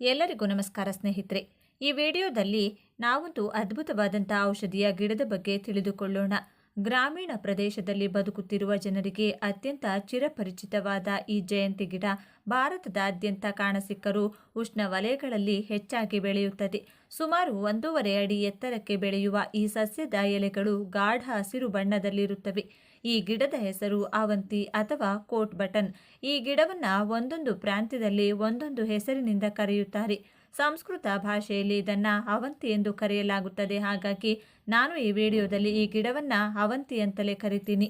ಎಲ್ಲರಿಗೂ ನಮಸ್ಕಾರ ಸ್ನೇಹಿತರೆ. ಈ ವಿಡಿಯೋದಲ್ಲಿ ನಾವೊಂದು ಅದ್ಭುತವಾದಂಥ ಔಷಧಿಯ ಗಿಡದ ಬಗ್ಗೆ ತಿಳಿದುಕೊಳ್ಳೋಣ. ಗ್ರಾಮೀಣ ಪ್ರದೇಶದಲ್ಲಿ ಬದುಕುತ್ತಿರುವ ಜನರಿಗೆ ಅತ್ಯಂತ ಚಿರಪರಿಚಿತವಾದ ಈ ಜಯಂತಿ ಗಿಡ ಭಾರತದಾದ್ಯಂತ ಕಾಣಸಿಕ್ಕರೂ ಉಷ್ಣವಲಯಗಳಲ್ಲಿ ಹೆಚ್ಚಾಗಿ ಬೆಳೆಯುತ್ತದೆ. ಸುಮಾರು ಒಂದೂವರೆ ಅಡಿ ಎತ್ತರಕ್ಕೆ ಬೆಳೆಯುವ ಈ ಸಸ್ಯದ ಎಲೆಗಳು ಗಾಢ ಹಸಿರು ಬಣ್ಣದಲ್ಲಿರುತ್ತವೆ. ಈ ಗಿಡದ ಹೆಸರು ಅವಂತಿ ಅಥವಾ ಕೋಟ್ ಬಟನ್. ಈ ಗಿಡವನ್ನು ಒಂದೊಂದು ಪ್ರಾಂತ್ಯದಲ್ಲಿ ಒಂದೊಂದು ಹೆಸರಿನಿಂದ ಕರೆಯುತ್ತಾರೆ. ಸಂಸ್ಕೃತ ಭಾಷೆಯಲ್ಲಿ ಇದನ್ನು ಅವಂತಿ ಎಂದು ಕರೆಯಲಾಗುತ್ತದೆ. ಹಾಗಾಗಿ ನಾನು ಈ ವಿಡಿಯೋದಲ್ಲಿ ಈ ಗಿಡವನ್ನು ಅವಂತಿ ಅಂತಲೇ ಕರಿತೀನಿ.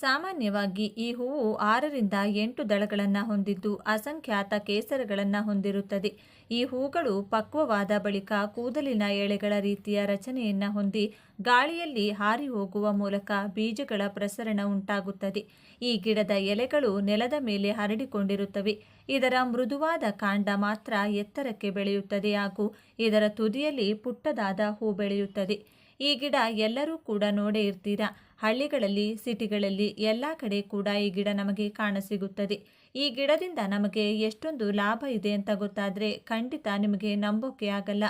ಸಾಮಾನ್ಯವಾಗಿ ಈ ಹೂವು ಆರರಿಂದ ಎಂಟು ದಳಗಳನ್ನು ಹೊಂದಿದ್ದು ಅಸಂಖ್ಯಾತ ಕೇಸರಗಳನ್ನು ಹೊಂದಿರುತ್ತದೆ. ಈ ಹೂಗಳು ಪಕ್ವವಾದ ಬಳಿಕ ಕೂದಲಿನ ಎಳೆಗಳ ರೀತಿಯ ರಚನೆಯನ್ನು ಹೊಂದಿ ಗಾಳಿಯಲ್ಲಿ ಹಾರಿ ಹೋಗುವ ಮೂಲಕ ಬೀಜಗಳ ಪ್ರಸರಣ ಉಂಟಾಗುತ್ತದೆ. ಈ ಗಿಡದ ಎಲೆಗಳು ನೆಲದ ಮೇಲೆ ಹರಡಿಕೊಂಡಿರುತ್ತವೆ. ಇದರ ಮೃದುವಾದ ಕಾಂಡ ಮಾತ್ರ ಎತ್ತರಕ್ಕೆ ಬೆಳೆಯುತ್ತದೆ ಹಾಗೂ ಇದರ ತುದಿಯಲ್ಲಿ ಪುಟ್ಟದಾದ ಹೂ ಬೆಳೆಯುತ್ತದೆ. ಈ ಗಿಡ ಎಲ್ಲರೂ ಕೂಡ ನೋಡೇ ಇರ್ತೀರಾ? ಹಳ್ಳಿಗಳಲ್ಲಿ, ಸಿಟಿಗಳಲ್ಲಿ ಎಲ್ಲ ಕಡೆ ಕೂಡ ಈ ಗಿಡ ನಮಗೆ ಕಾಣಸಿಗುತ್ತದೆ. ಈ ಗಿಡದಿಂದ ನಮಗೆ ಎಷ್ಟೊಂದು ಲಾಭ ಇದೆ ಅಂತ ಗೊತ್ತಾದರೆ ಖಂಡಿತ ನಿಮಗೆ ನಂಬೋಕೆ ಆಗಲ್ಲ.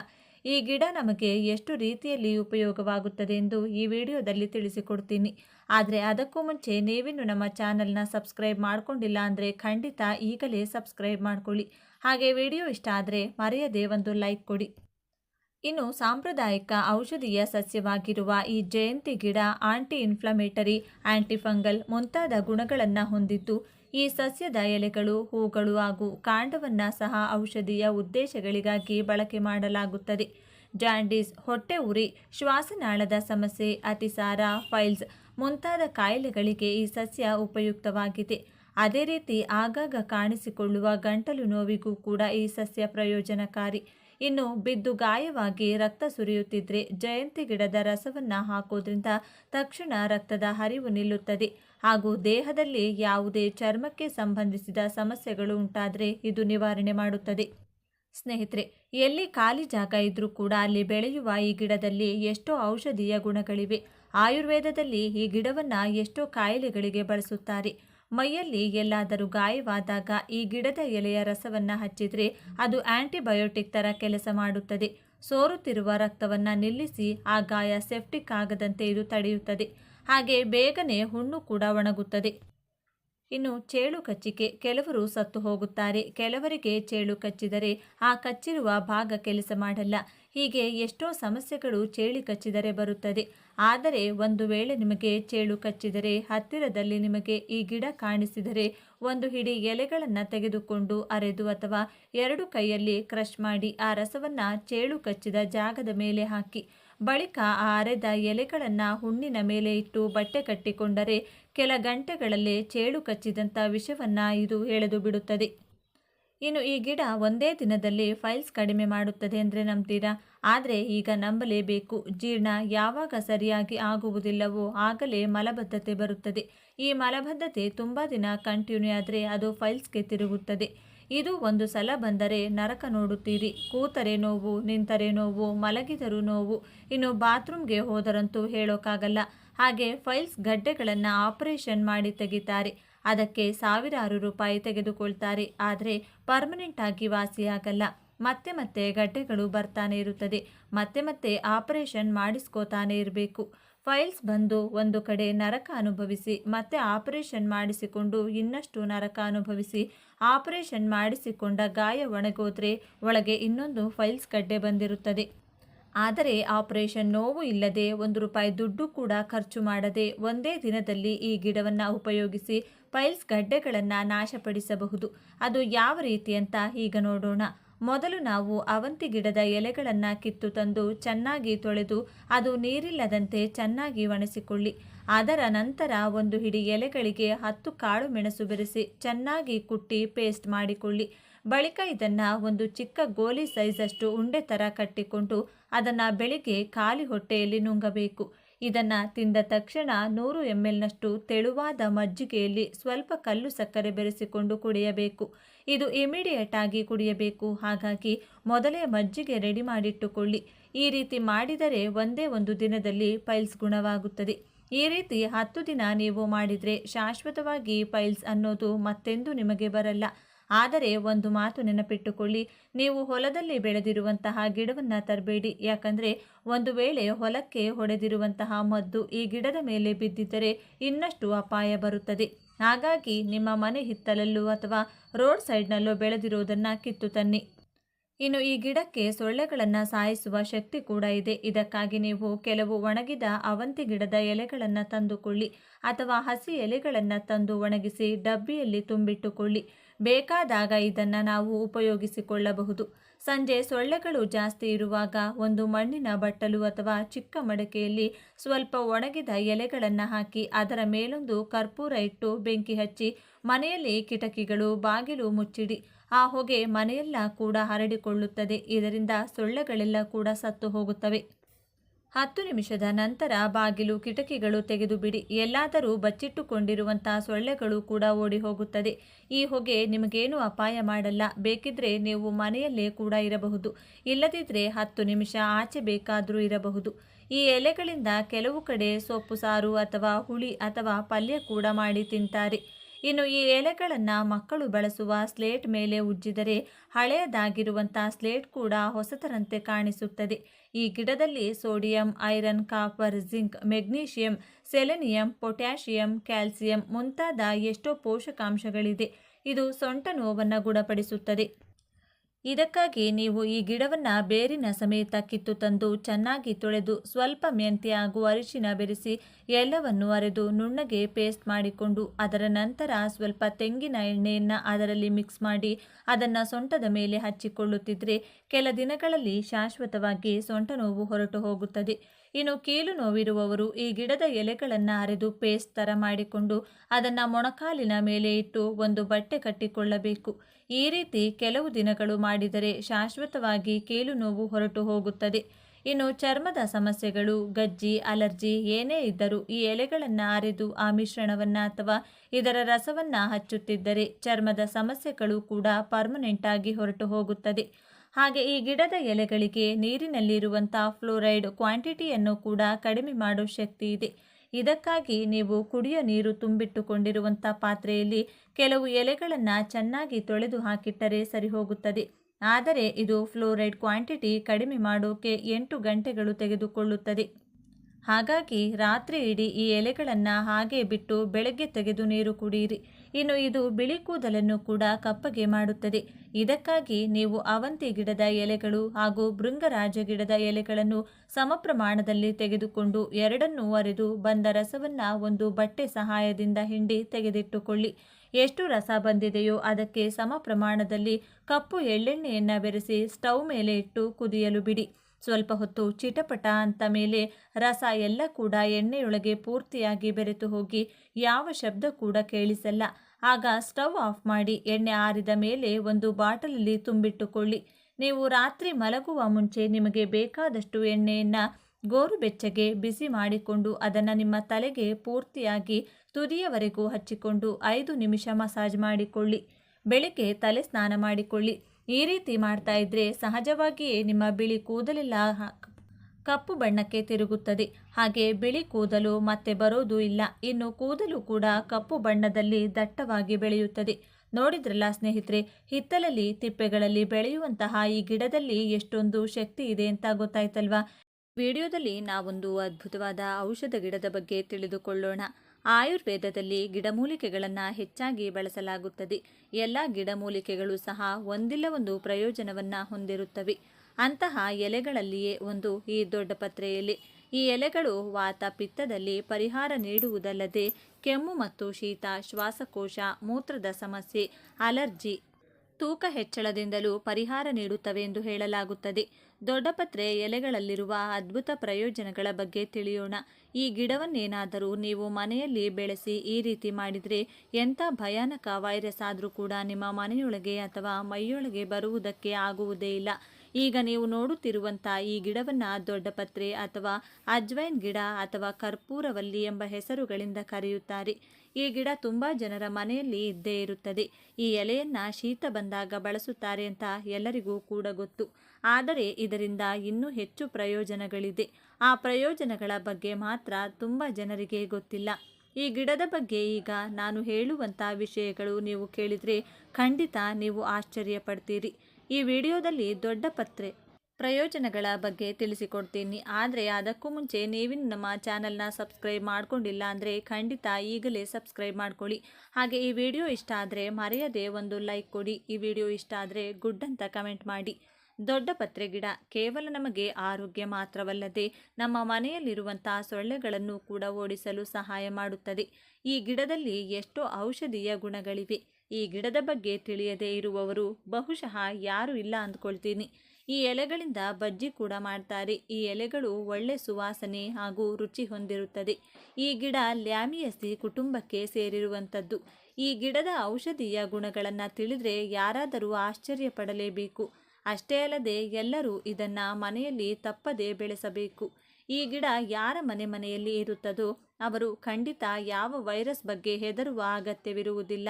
ಈ ಗಿಡ ನಮಗೆ ಎಷ್ಟು ರೀತಿಯಲ್ಲಿ ಉಪಯೋಗವಾಗುತ್ತದೆ ಎಂದು ಈ ವಿಡಿಯೋದಲ್ಲಿ ತಿಳಿಸಿಕೊಡ್ತೀನಿ. ಆದರೆ ಅದಕ್ಕೂ ಮುಂಚೆ ನೀವಿನ್ನು ನಮ್ಮ ಚಾನಲ್ನ ಸಬ್ಸ್ಕ್ರೈಬ್ ಮಾಡ್ಕೊಂಡಿಲ್ಲ ಅಂದರೆ ಖಂಡಿತ ಈಗಲೇ ಸಬ್ಸ್ಕ್ರೈಬ್ ಮಾಡಿಕೊಳ್ಳಿ. ಹಾಗೆ ವಿಡಿಯೋ ಇಷ್ಟ ಆದರೆ ಮರೆಯದೆ ಒಂದು ಲೈಕ್ ಕೊಡಿ. ಇನ್ನು ಸಾಂಪ್ರದಾಯಿಕ ಔಷಧೀಯ ಸಸ್ಯವಾಗಿರುವ ಈ ಜಯಂತಿ ಗಿಡ ಆಂಟಿ ಇನ್ಫ್ಲಮೇಟರಿ ಆಂಟಿಫಂಗಲ್ ಮುಂತಾದ ಗುಣಗಳನ್ನು ಹೊಂದಿದ್ದು, ಈ ಸಸ್ಯದ ಎಲೆಗಳು, ಹೂಗಳು ಹಾಗೂ ಕಾಂಡವನ್ನು ಸಹ ಔಷಧೀಯ ಉದ್ದೇಶಗಳಿಗಾಗಿ ಬಳಕೆ ಮಾಡಲಾಗುತ್ತದೆ. ಜಾಂಡೀಸ್, ಹೊಟ್ಟೆ ಉರಿ, ಶ್ವಾಸನಾಳದ ಸಮಸ್ಯೆ, ಅತಿಸಾರ, ಫೈಲ್ಸ್ ಮುಂತಾದ ಕಾಯಿಲೆಗಳಿಗೆ ಈ ಸಸ್ಯ ಉಪಯುಕ್ತವಾಗಿದೆ. ಅದೇ ರೀತಿ ಆಗಾಗ ಕಾಣಿಸಿಕೊಳ್ಳುವ ಗಂಟಲು ನೋವಿಗೂ ಕೂಡ ಈ ಸಸ್ಯ ಪ್ರಯೋಜನಕಾರಿ. ಇನ್ನು ಬಿದ್ದು ಗಾಯವಾಗಿ ರಕ್ತ ಸುರಿಯುತ್ತಿದ್ರೆ ಜಯಂತಿ ಗಿಡದ ರಸವನ್ನ ಹಾಕೋದ್ರಿಂದ ತಕ್ಷಣ ರಕ್ತದ ಹರಿವು ನಿಲ್ಲುತ್ತದೆ. ಹಾಗೂ ದೇಹದಲ್ಲಿ ಯಾವುದೇ ಚರ್ಮಕ್ಕೆ ಸಂಬಂಧಿಸಿದ ಸಮಸ್ಯೆಗಳು ಉಂಟಾದರೆ ಇದು ನಿವಾರಣೆ ಮಾಡುತ್ತದೆ. ಸ್ನೇಹಿತರೆ, ಎಲ್ಲಿ ಖಾಲಿ ಜಾಗ ಇದ್ರೂ ಕೂಡ ಅಲ್ಲಿ ಬೆಳೆಯುವ ಈ ಗಿಡದಲ್ಲಿ ಎಷ್ಟೋ ಔಷಧೀಯ ಗುಣಗಳಿವೆ. ಆಯುರ್ವೇದದಲ್ಲಿ ಈ ಗಿಡವನ್ನು ಎಷ್ಟೋ ಕಾಯಿಲೆಗಳಿಗೆ ಬಳಸುತ್ತಾರೆ. ಮೈಯಲ್ಲಿ ಎಲ್ಲಾದರೂ ಗಾಯವಾದಾಗ ಈ ಗಿಡದ ಎಲೆಯ ರಸವನ್ನು ಹಚ್ಚಿದರೆ ಅದು ಆಂಟಿಬಯೋಟಿಕ್ ಥರ ಕೆಲಸ ಮಾಡುತ್ತದೆ. ಸೋರುತ್ತಿರುವ ರಕ್ತವನ್ನು ನಿಲ್ಲಿಸಿ ಆ ಗಾಯ ಸೆಫ್ಟಿಕ್ ಆಗದಂತೆ ಇದು ತಡೆಯುತ್ತದೆ. ಹಾಗೆ ಬೇಗನೆ ಹುಣ್ಣು ಕೂಡ ಒಣಗುತ್ತದೆ. ಇನ್ನು ಚೇಳು ಕಚ್ಚಿಕೆ, ಕೆಲವರು ಸತ್ತು ಹೋಗುತ್ತಾರೆ. ಕೆಲವರಿಗೆ ಚೇಳು ಕಚ್ಚಿದರೆ ಆ ಕಚ್ಚಿರುವ ಭಾಗ ಕೆಲಸ ಮಾಡಲ್ಲ. ಹೀಗೆ ಎಷ್ಟೋ ಸಮಸ್ಯೆಗಳು ಚೇಳಿ ಕಚ್ಚಿದರೆ ಬರುತ್ತದೆ. ಆದರೆ ಒಂದು ವೇಳೆ ನಿಮಗೆ ಚೇಳು ಕಚ್ಚಿದರೆ, ಹತ್ತಿರದಲ್ಲಿ ನಿಮಗೆ ಈ ಗಿಡ ಕಾಣಿಸಿದರೆ, ಒಂದು ಹಿಡಿ ಎಲೆಗಳನ್ನು ತೆಗೆದುಕೊಂಡು ಅರೆದು ಅಥವಾ ಎರಡು ಕೈಯಲ್ಲಿ ಕ್ರಷ್ ಮಾಡಿ ಆ ರಸವನ್ನು ಚೇಳು ಕಚ್ಚಿದ ಜಾಗದ ಮೇಲೆ ಹಾಕಿ. ಬಳಿಕ ಆ ಅರೆದ ಎಲೆಗಳನ್ನು ಹುಣ್ಣಿನ ಮೇಲೆ ಇಟ್ಟು ಬಟ್ಟೆ ಕಟ್ಟಿಕೊಂಡರೆ, ಕೆಲ ಗಂಟೆಗಳಲ್ಲೇ ಚೇಳು ಕಚ್ಚಿದಂಥ ವಿಷವನ್ನು ಇದು ಎಳೆದು ಬಿಡುತ್ತದೆ. ಇನ್ನು ಈ ಗಿಡ ಒಂದೇ ದಿನದಲ್ಲಿ ಫೈಲ್ಸ್ ಕಡಿಮೆ ಮಾಡುತ್ತದೆ ಅಂದರೆ ನಂಬ್ತೀರಾ? ಆದರೆ ಈಗ ನಂಬಲೇಬೇಕು. ಜೀರ್ಣ ಯಾವಾಗ ಸರಿಯಾಗಿ ಆಗುವುದಿಲ್ಲವೋ ಆಗಲೇ ಮಲಬದ್ಧತೆ ಬರುತ್ತದೆ. ಈ ಮಲಬದ್ಧತೆ ತುಂಬ ದಿನ ಕಂಟಿನ್ಯೂ ಆದರೆ ಅದು ಫೈಲ್ಸ್ಗೆ ತಿರುಗುತ್ತದೆ. ಇದು ಒಂದು ಸಲ ಬಂದರೆ ನರಕ ನೋಡುತ್ತೀರಿ. ಕೂತರೆ ನೋವು, ನಿಂತರೆ ನೋವು, ಮಲಗಿದರೂ ನೋವು. ಇನ್ನು ಬಾತ್ರೂಮ್ಗೆ ಹೋದರಂತೂ ಹೇಳೋಕ್ಕಾಗಲ್ಲ ಹಾಗೆ ಫೈಲ್ಸ್ ಗಡ್ಡೆಗಳನ್ನು ಆಪರೇಷನ್ ಮಾಡಿ ತೆಗಿತಾರೆ. ಅದಕ್ಕೆ ಸಾವಿರಾರು ರೂಪಾಯಿ ತೆಗೆದುಕೊಳ್ತಾರೆ. ಆದರೆ ಪರ್ಮನೆಂಟ್ ಆಗಿ ವಾಸಿಯಾಗಲ್ಲ. ಮತ್ತೆ ಮತ್ತೆ ಗಡ್ಡೆಗಳು ಬರ್ತಾನೆ ಇರುತ್ತದೆ. ಮತ್ತೆ ಮತ್ತೆ ಆಪರೇಷನ್ ಮಾಡಿಸ್ಕೋತಾನೆ ಇರಬೇಕು. ಫೈಲ್ಸ್ ಬಂದು ಒಂದು ಕಡೆ ನರಕ ಅನುಭವಿಸಿ, ಮತ್ತೆ ಆಪರೇಷನ್ ಮಾಡಿಸಿಕೊಂಡು ಇನ್ನಷ್ಟು ನರಕ ಅನುಭವಿಸಿ ಆಪರೇಷನ್ ಮಾಡಿಸಿಕೊಂಡ ಗಾಯ ಒಣಗೋದ್ರೆ ಒಳಗೆ ಇನ್ನೊಂದು ಫೈಲ್ಸ್ ಗಡ್ಡೆ ಬಂದಿರುತ್ತದೆ. ಆದರೆ ಆಪರೇಷನ್ ನೋವು ಇಲ್ಲದೆ ಒಂದು ರೂಪಾಯಿ ದುಡ್ಡು ಕೂಡ ಖರ್ಚು ಮಾಡದೆ ಒಂದೇ ದಿನದಲ್ಲಿ ಈ ಗಿಡವನ್ನು ಉಪಯೋಗಿಸಿ ಪೈಲ್ಸ್ ಗಡ್ಡೆಗಳನ್ನು ನಾಶಪಡಿಸಬಹುದು. ಅದು ಯಾವ ರೀತಿ ಅಂತ ಈಗ ನೋಡೋಣ. ಮೊದಲು ನಾವು ಅವಂತಿ ಗಿಡದ ಎಲೆಗಳನ್ನು ಕಿತ್ತು ತಂದು ಚೆನ್ನಾಗಿ ತೊಳೆದು ಅದು ನೀರಿಲ್ಲದಂತೆ ಚೆನ್ನಾಗಿ ಒಣಸಿಕೊಳ್ಳಿ. ಅದರ ನಂತರ ಒಂದು ಹಿಡಿ ಎಲೆಗಳಿಗೆ ಹತ್ತು ಕಾಳು ಮೆಣಸು ಬೆರೆಸಿ ಚೆನ್ನಾಗಿ ಕುಟ್ಟಿ ಪೇಸ್ಟ್ ಮಾಡಿಕೊಳ್ಳಿ. ಬಳಿಕ ಇದನ್ನು ಒಂದು ಚಿಕ್ಕ ಗೋಲಿ ಸೈಜಷ್ಟು ಉಂಡೆ ಥರ ಕಟ್ಟಿಕೊಂಡು ಅದನ್ನು ಬೆಳಿಗ್ಗೆ ಖಾಲಿ ಹೊಟ್ಟೆಯಲ್ಲಿ ನುಂಗಬೇಕು. ಇದನ್ನು ತಿಂದ ತಕ್ಷಣ ನೂರು ಎಂ ಎಲ್ನಷ್ಟು ತೆಳುವಾದ ಮಜ್ಜಿಗೆಯಲ್ಲಿ ಸ್ವಲ್ಪ ಕಲ್ಲು ಸಕ್ಕರೆ ಬೆರೆಸಿಕೊಂಡು ಕುಡಿಯಬೇಕು. ಇದು ಇಮಿಡಿಯೇಟ್ ಆಗಿ ಕುಡಿಯಬೇಕು. ಹಾಗಾಗಿ ಮೊದಲೇ ಮಜ್ಜಿಗೆ ರೆಡಿ ಮಾಡಿಟ್ಟುಕೊಳ್ಳಿ. ಈ ರೀತಿ ಮಾಡಿದರೆ ಒಂದೇ ಒಂದು ದಿನದಲ್ಲಿ ಪೈಲ್ಸ್ ಗುಣವಾಗುತ್ತದೆ. ಈ ರೀತಿ ಹತ್ತು ದಿನ ನೀವು ಮಾಡಿದರೆ ಶಾಶ್ವತವಾಗಿ ಪೈಲ್ಸ್ ಅನ್ನೋದು ಮತ್ತೆಂದು ನಿಮಗೆ ಬರಲ್ಲ. ಆದರೆ ಒಂದು ಮಾತು ನೆನಪಿಟ್ಟುಕೊಳ್ಳಿ. ನೀವು ಹೊಲದಲ್ಲಿ ಬೆಳೆದಿರುವಂತಹ ಗಿಡವನ್ನು ತರಬೇಡಿ. ಯಾಕಂದರೆ ಒಂದು ವೇಳೆ ಹೊಲಕ್ಕೆ ಹೊಡೆದಿರುವಂತಹ ಮದ್ದು ಈ ಗಿಡದ ಮೇಲೆ ಬಿದ್ದಿದ್ದರೆ ಇನ್ನಷ್ಟು ಅಪಾಯ ಬರುತ್ತದೆ. ಹಾಗಾಗಿ ನಿಮ್ಮ ಮನೆ ಹಿತ್ತಲಲ್ಲೂ ಅಥವಾ ರೋಡ್ ಸೈಡ್ನಲ್ಲೂ ಬೆಳೆದಿರುವುದನ್ನು ಕಿತ್ತು ತನ್ನಿ. ಇನ್ನು ಈ ಗಿಡಕ್ಕೆ ಸೊಳ್ಳೆಗಳನ್ನು ಸಾಯಿಸುವ ಶಕ್ತಿ ಕೂಡ ಇದೆ. ಇದಕ್ಕಾಗಿ ನೀವು ಕೆಲವು ಒಣಗಿದ ಅವಂತಿ ಗಿಡದ ಎಲೆಗಳನ್ನು ತಂದುಕೊಳ್ಳಿ ಅಥವಾ ಹಸಿ ಎಲೆಗಳನ್ನು ತಂದು ಒಣಗಿಸಿ ಡಬ್ಬಿಯಲ್ಲಿ ತುಂಬಿಟ್ಟುಕೊಳ್ಳಿ. ಬೇಕಾದಾಗ ಇದನ್ನು ನಾವು ಉಪಯೋಗಿಸಿಕೊಳ್ಳಬಹುದು. ಸಂಜೆ ಸೊಳ್ಳೆಗಳು ಜಾಸ್ತಿ ಇರುವಾಗ ಒಂದು ಮಣ್ಣಿನ ಬಟ್ಟಲು ಅಥವಾ ಚಿಕ್ಕ ಮಡಕೆಯಲ್ಲಿ ಸ್ವಲ್ಪ ಒಣಗಿದ ಎಲೆಗಳನ್ನು ಹಾಕಿ ಅದರ ಮೇಲೊಂದು ಕರ್ಪೂರ ಇಟ್ಟು ಬೆಂಕಿ ಹಚ್ಚಿ ಮನೆಯಲ್ಲಿ ಕಿಟಕಿಗಳು, ಬಾಗಿಲು ಮುಚ್ಚಿಡಿ. ಆ ಹೊಗೆ ಮನೆಯೆಲ್ಲ ಕೂಡ ಹರಡಿಕೊಳ್ಳುತ್ತದೆ. ಇದರಿಂದ ಸೊಳ್ಳೆಗಳೆಲ್ಲ ಕೂಡ ಸತ್ತು ಹೋಗುತ್ತವೆ. ಹತ್ತು ನಿಮಿಷದ ನಂತರ ಬಾಗಿಲು, ಕಿಟಕಿಗಳು ತೆಗೆದು ಬಿಡಿ ಎಲ್ಲಾದರೂ ಬಚ್ಚಿಟ್ಟುಕೊಂಡಿರುವಂಥ ಸೊಳ್ಳೆಗಳು ಕೂಡ ಓಡಿ ಹೋಗುತ್ತದೆ. ಈ ಹೊಗೆ ನಿಮಗೇನು ಅಪಾಯ ಮಾಡಲ್ಲ. ಬೇಕಿದ್ರೆ ನೀವು ಮನೆಯಲ್ಲೇ ಕೂಡ ಇರಬಹುದು. ಇಲ್ಲದಿದ್ದರೆ ಹತ್ತು ನಿಮಿಷ ಆಚೆ ಬೇಕಾದರೂ ಇರಬಹುದು. ಈ ಎಲೆಗಳಿಂದ ಕೆಲವು ಕಡೆ ಸೊಪ್ಪು ಸಾರು ಅಥವಾ ಹುಳಿ ಅಥವಾ ಪಲ್ಯ ಕೂಡ ಮಾಡಿ ತಿಂತಾರೆ. ಇನ್ನು ಈ ಎಲೆಗಳನ್ನು ಮಕ್ಕಳು ಬಳಸುವ ಸ್ಲೇಟ್ ಮೇಲೆ ಉಜ್ಜಿದರೆ ಹಳೆಯದಾಗಿರುವಂಥ ಸ್ಲೇಟ್ ಕೂಡ ಹೊಸತರಂತೆ ಕಾಣಿಸುತ್ತದೆ. ಈ ಗಿಡದಲ್ಲಿ sodium, iron, copper, zinc, magnesium, selenium, potassium, calcium ಮುಂತಾದ ಎಷ್ಟೋ ಪೋಷಕಾಂಶಗಳಿದೆ. ಇದು ಸೊಂಟ ನೋವನ್ನು ಗುಣಪಡಿಸುತ್ತದೆ. ಇದಕ್ಕಾಗಿ ನೀವು ಈ ಗಿಡವನ್ನು ಬೇರಿನ ಸಮೇತ ಕಿತ್ತು ತಂದು ಚೆನ್ನಾಗಿ ತೊಳೆದು ಸ್ವಲ್ಪ ಮೆಂತ್ಯ ಹಾಗೂ ಅರಿಶಿನ ಬೆರೆಸಿ ಎಲ್ಲವನ್ನು ಅರೆದು ನುಣ್ಣಗೆ ಪೇಸ್ಟ್ ಮಾಡಿಕೊಂಡು ಅದರ ನಂತರ ಸ್ವಲ್ಪ ತೆಂಗಿನ ಎಣ್ಣೆಯನ್ನು ಅದರಲ್ಲಿ ಮಿಕ್ಸ್ ಮಾಡಿ ಅದನ್ನು ಸೊಂಟದ ಮೇಲೆ ಹಚ್ಚಿಕೊಳ್ಳುತ್ತಿದ್ದರೆ ಕೆಲ ದಿನಗಳಲ್ಲಿ ಶಾಶ್ವತವಾಗಿ ಸೊಂಟ ನೋವು ಹೊರಟು ಹೋಗುತ್ತದೆ. ಇನ್ನು ಕೀಲು ನೋವಿರುವವರು ಈ ಗಿಡದ ಎಲೆಗಳನ್ನು ಅರೆದು ಪೇಸ್ಟ್ ಥರ ಮಾಡಿಕೊಂಡು ಅದನ್ನು ಮೊಣಕಾಲಿನ ಮೇಲೆ ಇಟ್ಟು ಒಂದು ಬಟ್ಟೆ ಕಟ್ಟಿಕೊಳ್ಳಬೇಕು. ಈ ರೀತಿ ಕೆಲವು ದಿನಗಳು ಮಾಡಿದರೆ ಶಾಶ್ವತವಾಗಿ ಕೀಲು ನೋವು ಹೊರಟು ಹೋಗುತ್ತದೆ. ಇನ್ನು ಚರ್ಮದ ಸಮಸ್ಯೆಗಳು, ಗಜ್ಜಿ, ಅಲರ್ಜಿ ಏನೇ ಇದ್ದರೂ ಈ ಎಲೆಗಳನ್ನು ಅರೆದು ಆ ಮಿಶ್ರಣವನ್ನು ಅಥವಾ ಇದರ ರಸವನ್ನು ಹಚ್ಚುತ್ತಿದ್ದರೆ ಚರ್ಮದ ಸಮಸ್ಯೆಗಳು ಕೂಡ ಪರ್ಮನೆಂಟ್ ಆಗಿ ಹೊರಟು ಹೋಗುತ್ತದೆ. ಹಾಗೆ ಈ ಗಿಡದ ಎಲೆಗಳಿಗೆ ನೀರಿನಲ್ಲಿರುವಂಥ ಫ್ಲೋರೈಡ್ ಕ್ವಾಂಟಿಟಿಯನ್ನು ಕೂಡ ಕಡಿಮೆ ಮಾಡೋ ಶಕ್ತಿ ಇದೆ. ಇದಕ್ಕಾಗಿ ನೀವು ಕುಡಿಯೋ ನೀರು ತುಂಬಿಟ್ಟುಕೊಂಡಿರುವಂಥ ಪಾತ್ರೆಯಲ್ಲಿ ಕೆಲವು ಎಲೆಗಳನ್ನು ಚೆನ್ನಾಗಿ ತೊಳೆದು ಹಾಕಿಟ್ಟರೆ ಸರಿ ಹೋಗುತ್ತದೆ. ಆದರೆ ಇದು ಫ್ಲೋರೈಡ್ ಕ್ವಾಂಟಿಟಿ ಕಡಿಮೆ ಮಾಡೋಕೆ ಎಂಟು ಗಂಟೆಗಳು ತೆಗೆದುಕೊಳ್ಳುತ್ತದೆ. ಹಾಗಾಗಿ ರಾತ್ರಿ ಇಡೀ ಈ ಎಲೆಗಳನ್ನು ಹಾಗೆ ಬಿಟ್ಟು ಬೆಳಗ್ಗೆ ತೆಗೆದು ನೀರು ಕುಡಿಯಿರಿ ಇನ್ನು ಇದು ಬಿಳಿ ಕೂದಲನ್ನು ಕೂಡ ಕಪ್ಪಗೆ ಮಾಡುತ್ತದೆ. ಇದಕ್ಕಾಗಿ ನೀವು ಅವಂತಿ ಗಿಡದ ಎಲೆಗಳು ಹಾಗೂ ಭೃಂಗರಾಜ ಗಿಡದ ಎಲೆಗಳನ್ನು ಸಮ ಪ್ರಮಾಣದಲ್ಲಿ ತೆಗೆದುಕೊಂಡು ಎರಡನ್ನೂ ಅರೆದು ಬಂದ ರಸವನ್ನು ಒಂದು ಬಟ್ಟೆ ಸಹಾಯದಿಂದ ಹಿಂಡಿ ತೆಗೆದಿಟ್ಟುಕೊಳ್ಳಿ. ಎಷ್ಟು ರಸ ಬಂದಿದೆಯೋ ಅದಕ್ಕೆ ಸಮ ಪ್ರಮಾಣದಲ್ಲಿ ಕಪ್ಪು ಎಳ್ಳೆಣ್ಣೆಯನ್ನು ಬೆರೆಸಿ ಸ್ಟವ್ ಮೇಲೆ ಇಟ್ಟು ಕುದಿಯಲು ಬಿಡಿ. ಸ್ವಲ್ಪ ಹೊತ್ತು ಚಿಟಪಟ ಅಂತ ಮೇಲೆ ರಸ ಎಲ್ಲ ಕೂಡ ಎಣ್ಣೆಯೊಳಗೆ ಪೂರ್ತಿಯಾಗಿ ಬೆರೆತು ಹೋಗಿ ಯಾವ ಶಬ್ದ ಕೂಡ ಕೇಳಿಸಲ್ಲ. ಆಗ ಸ್ಟವ್ ಆಫ್ ಮಾಡಿ ಎಣ್ಣೆ ಆರಿದ ಮೇಲೆ ಒಂದು ಬಾಟಲಲ್ಲಿ ತುಂಬಿಟ್ಟುಕೊಳ್ಳಿ. ನೀವು ರಾತ್ರಿ ಮಲಗುವ ಮುಂಚೆ ನಿಮಗೆ ಬೇಕಾದಷ್ಟು ಎಣ್ಣೆಯನ್ನು ಗೋರು ಬೆಚ್ಚಗೆ ಬಿಸಿ ಮಾಡಿಕೊಂಡು ಅದನ್ನು ನಿಮ್ಮ ತಲೆಗೆ ಪೂರ್ತಿಯಾಗಿ ತುದಿಯವರೆಗೂ ಹಚ್ಚಿಕೊಂಡು ಐದು ನಿಮಿಷ ಮಸಾಜ್ ಮಾಡಿಕೊಳ್ಳಿ. ಬೆಳಿಗ್ಗೆ ತಲೆ ಸ್ನಾನ ಮಾಡಿಕೊಳ್ಳಿ. ಈ ರೀತಿ ಮಾಡ್ತಾ ಇದ್ರೆ ಸಹಜವಾಗಿಯೇ ನಿಮ್ಮ ಬಿಳಿ ಕೂದಲೆಲ್ಲ ಕಪ್ಪು ಬಣ್ಣಕ್ಕೆ ತಿರುಗುತ್ತದೆ. ಹಾಗೆ ಬಿಳಿ ಕೂದಲು ಮತ್ತೆ ಬರೋದು ಇಲ್ಲ. ಇನ್ನು ಕೂದಲು ಕೂಡ ಕಪ್ಪು ಬಣ್ಣದಲ್ಲಿ ದಟ್ಟವಾಗಿ ಬೆಳೆಯುತ್ತದೆ. ನೋಡಿದ್ರಲ್ಲ ಸ್ನೇಹಿತರೆ, ಹಿತ್ತಲಲ್ಲಿ ತಿಪ್ಪೆಗಳಲ್ಲಿ ಬೆಳೆಯುವಂತಹ ಈ ಗಿಡದಲ್ಲಿ ಎಷ್ಟೊಂದು ಶಕ್ತಿ ಇದೆ ಅಂತ ಗೊತ್ತಾಯ್ತಲ್ವಾ? ವಿಡಿಯೋದಲ್ಲಿ ನಾವೊಂದು ಅದ್ಭುತವಾದ ಔಷಧ ಗಿಡದ ಬಗ್ಗೆ ತಿಳಿದುಕೊಳ್ಳೋಣ. ಆಯುರ್ವೇದದಲ್ಲಿ ಗಿಡಮೂಲಿಕೆಗಳನ್ನು ಹೆಚ್ಚಾಗಿ ಬಳಸಲಾಗುತ್ತದೆ. ಎಲ್ಲ ಗಿಡಮೂಲಿಕೆಗಳು ಸಹ ಒಂದಿಲ್ಲ ಒಂದು ಪ್ರಯೋಜನವನ್ನು ಹೊಂದಿರುತ್ತವೆ. ಅಂತಹ ಎಲೆಗಳಲ್ಲಿಯೇ ಒಂದು ಈ ದೊಡ್ಡ ಪತ್ರೆಯಲ್ಲಿ. ಈ ಎಲೆಗಳು ವಾತ ಪಿತ್ತದಲ್ಲಿ ಪರಿಹಾರ ನೀಡುವುದಲ್ಲದೆ ಕೆಮ್ಮು ಮತ್ತು ಶೀತ, ಶ್ವಾಸಕೋಶ, ಮೂತ್ರದ ಸಮಸ್ಯೆ, ಅಲರ್ಜಿ, ತೂಕ ಹೆಚ್ಚಳದಿಂದಲೂ ಪರಿಹಾರ ನೀಡುತ್ತವೆ ಎಂದು ಹೇಳಲಾಗುತ್ತದೆ. ದೊಡ್ಡಪತ್ರೆ ಎಲೆಗಳಲ್ಲಿರುವ ಅದ್ಭುತ ಪ್ರಯೋಜನಗಳ ಬಗ್ಗೆ ತಿಳಿಯೋಣ. ಈ ಗಿಡವನ್ನೇನಾದರೂ ನೀವು ಮನೆಯಲ್ಲಿ ಬೆಳೆಸಿ ಈ ರೀತಿ ಮಾಡಿದರೆ ಎಂಥ ಭಯಾನಕ ವೈರಸ್ ಆದರೂ ಕೂಡ ನಿಮ್ಮ ಮನೆಯೊಳಗೆ ಅಥವಾ ಮೈಯೊಳಗೆ ಬರುವುದಕ್ಕೆ ಆಗುವುದೇ ಇಲ್ಲ. ಈಗ ನೀವು ನೋಡುತ್ತಿರುವಂಥ ಈ ಗಿಡವನ್ನು ದೊಡ್ಡಪತ್ರೆ ಅಥವಾ ಅಜ್ವೈನ್ ಗಿಡ ಅಥವಾ ಕರ್ಪೂರವಲ್ಲಿ ಎಂಬ ಹೆಸರುಗಳಿಂದ ಕರೆಯುತ್ತಾರೆ. ಈ ಗಿಡ ತುಂಬ ಜನರ ಮನೆಯಲ್ಲಿ ಇದ್ದೇ ಇರುತ್ತದೆ. ಈ ಎಲೆಯನ್ನು ಶೀತ ಬಂದಾಗ ಬಳಸುತ್ತಾರೆ ಅಂತ ಎಲ್ಲರಿಗೂ ಕೂಡ ಗೊತ್ತು. ಆದರೆ ಇದರಿಂದ ಇನ್ನೂ ಹೆಚ್ಚು ಪ್ರಯೋಜನಗಳಿದೆ. ಆ ಪ್ರಯೋಜನಗಳ ಬಗ್ಗೆ ಮಾತ್ರ ತುಂಬ ಜನರಿಗೆ ಗೊತ್ತಿಲ್ಲ. ಈ ಗಿಡದ ಬಗ್ಗೆ ಈಗ ನಾನು ಹೇಳುವಂಥ ವಿಷಯಗಳು ನೀವು ಕೇಳಿದರೆ ಖಂಡಿತ ನೀವು ಆಶ್ಚರ್ಯ ಪಡ್ತೀರಿ ಈ ವಿಡಿಯೋದಲ್ಲಿ ದೊಡ್ಡ ಪತ್ರೆ ಪ್ರಯೋಜನಗಳ ಬಗ್ಗೆ ತಿಳಿಸಿಕೊಡ್ತೀನಿ. ಆದರೆ ಅದಕ್ಕೂ ಮುಂಚೆ ನೀವಿನ ನಮ್ಮ ಚಾನಲ್ನ ಸಬ್ಸ್ಕ್ರೈಬ್ ಮಾಡ್ಕೊಂಡಿಲ್ಲ ಅಂದರೆ ಖಂಡಿತ ಈಗಲೇ ಸಬ್ಸ್ಕ್ರೈಬ್ ಮಾಡ್ಕೊಳ್ಳಿ. ಹಾಗೆ ಈ ವಿಡಿಯೋ ಇಷ್ಟ ಆದರೆ ಮರೆಯದೆ ಒಂದು ಲೈಕ್ ಕೊಡಿ. ಈ ವಿಡಿಯೋ ಇಷ್ಟ ಆದರೆ ಗುಡ್ ಅಂತ ಕಮೆಂಟ್ ಮಾಡಿ. ದೊಡ್ಡ ಪತ್ರೆ ಗಿಡ ಕೇವಲ ನಮಗೆ ಆರೋಗ್ಯ ಮಾತ್ರವಲ್ಲದೆ ನಮ್ಮ ಮನೆಯಲ್ಲಿರುವಂತಹ ಸೊಳ್ಳೆಗಳನ್ನು ಕೂಡ ಓಡಿಸಲು ಸಹಾಯ ಮಾಡುತ್ತದೆ. ಈ ಗಿಡದಲ್ಲಿ ಎಷ್ಟೋ ಔಷಧೀಯ ಗುಣಗಳಿವೆ. ಈ ಗಿಡದ ಬಗ್ಗೆ ತಿಳಿಯದೇ ಇರುವವರು ಬಹುಶಃ ಯಾರೂ ಇಲ್ಲ ಅಂದ್ಕೊಳ್ತೀನಿ. ಈ ಎಲೆಗಳಿಂದ ಬಜ್ಜಿ ಕೂಡ ಮಾಡ್ತಾರೆ. ಈ ಎಲೆಗಳು ಒಳ್ಳೆ ಸುವಾಸನೆ ಹಾಗೂ ರುಚಿ ಹೊಂದಿರುತ್ತದೆ. ಈ ಗಿಡ ಲ್ಯಾಮಿಯಸಿ ಕುಟುಂಬಕ್ಕೆ ಸೇರಿರುವಂಥದ್ದು. ಈ ಗಿಡದ ಔಷಧೀಯ ಗುಣಗಳನ್ನು ತಿಳಿದರೆ ಯಾರಾದರೂ ಆಶ್ಚರ್ಯ ಪಡಲೇಬೇಕು ಅಷ್ಟೇ ಅಲ್ಲದೆ ಎಲ್ಲರೂ ಇದನ್ನು ಮನೆಯಲ್ಲಿ ತಪ್ಪದೆ ಬೆಳೆಸಬೇಕು. ಈ ಗಿಡ ಯಾರ ಮನೆ ಮನೆಯಲ್ಲಿ ಇರುತ್ತದೋ ಅವರು ಖಂಡಿತ ಯಾವ ವೈರಸ್ ಬಗ್ಗೆ ಹೆದರುವ ಅಗತ್ಯವಿರುವುದಿಲ್ಲ.